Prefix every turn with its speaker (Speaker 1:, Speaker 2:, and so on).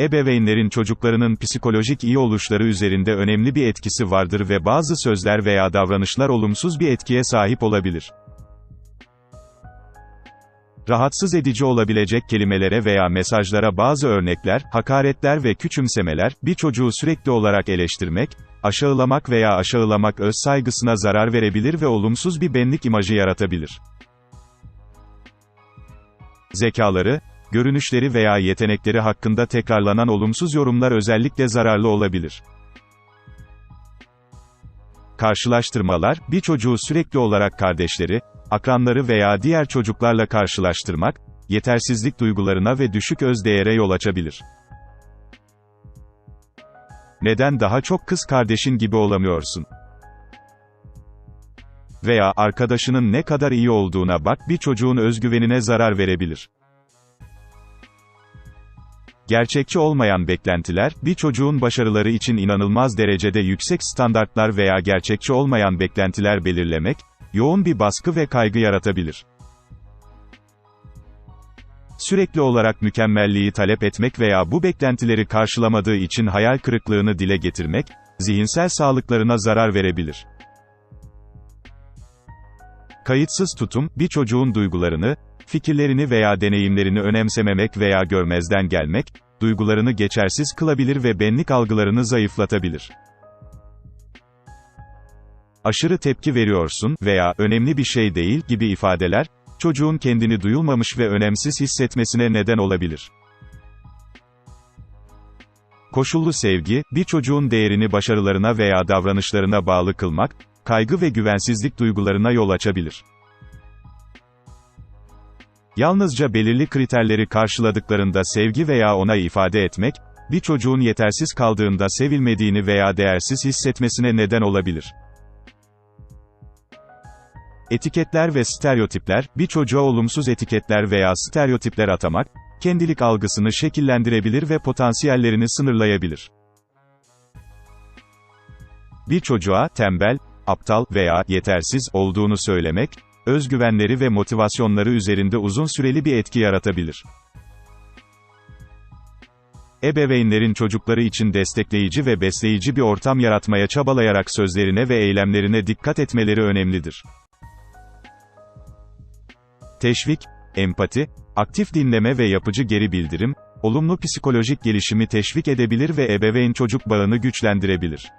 Speaker 1: Ebeveynlerin çocuklarının psikolojik iyi oluşları üzerinde önemli bir etkisi vardır ve bazı sözler veya davranışlar olumsuz bir etkiye sahip olabilir. Rahatsız edici olabilecek kelimelere veya mesajlara bazı örnekler, hakaretler ve küçümsemeler, bir çocuğu sürekli olarak eleştirmek, aşağılamak veya aşağılamak öz saygısına zarar verebilir ve olumsuz bir benlik imajı yaratabilir. Zekaları, görünüşleri veya yetenekleri hakkında tekrarlanan olumsuz yorumlar özellikle zararlı olabilir. Karşılaştırmalar, bir çocuğu sürekli olarak kardeşleri, akranları veya diğer çocuklarla karşılaştırmak, yetersizlik duygularına ve düşük özdeğere yol açabilir. Neden daha çok kız kardeşin gibi olamıyorsun? Veya arkadaşının ne kadar iyi olduğuna bak bir çocuğun özgüvenine zarar verebilir. Gerçekçi olmayan beklentiler, bir çocuğun başarıları için inanılmaz derecede yüksek standartlar veya gerçekçi olmayan beklentiler belirlemek, yoğun bir baskı ve kaygı yaratabilir. Sürekli olarak mükemmelliği talep etmek veya bu beklentileri karşılamadığı için hayal kırıklığını dile getirmek, zihinsel sağlıklarına zarar verebilir. Kayıtsız tutum, bir çocuğun duygularını, fikirlerini veya deneyimlerini önemsememek veya görmezden gelmek, duygularını geçersiz kılabilir ve benlik algılarını zayıflatabilir. Aşırı tepki veriyorsun veya önemli bir şey değil gibi ifadeler, çocuğun kendini duyulmamış ve önemsiz hissetmesine neden olabilir. Koşullu sevgi, bir çocuğun değerini başarılarına veya davranışlarına bağlı kılmak, kaygı ve güvensizlik duygularına yol açabilir. Yalnızca belirli kriterleri karşıladıklarında sevgi veya onay ifade etmek, bir çocuğun yetersiz kaldığında sevilmediğini veya değersiz hissetmesine neden olabilir. Etiketler ve stereotipler, bir çocuğa olumsuz etiketler veya stereotipler atamak, kendilik algısını şekillendirebilir ve potansiyellerini sınırlayabilir. Bir çocuğa, tembel, aptal veya yetersiz olduğunu söylemek, özgüvenleri ve motivasyonları üzerinde uzun süreli bir etki yaratabilir. Ebeveynlerin çocukları için destekleyici ve besleyici bir ortam yaratmaya çabalayarak sözlerine ve eylemlerine dikkat etmeleri önemlidir. Teşvik, empati, aktif dinleme ve yapıcı geri bildirim, olumlu psikolojik gelişimi teşvik edebilir ve ebeveyn-çocuk bağını güçlendirebilir.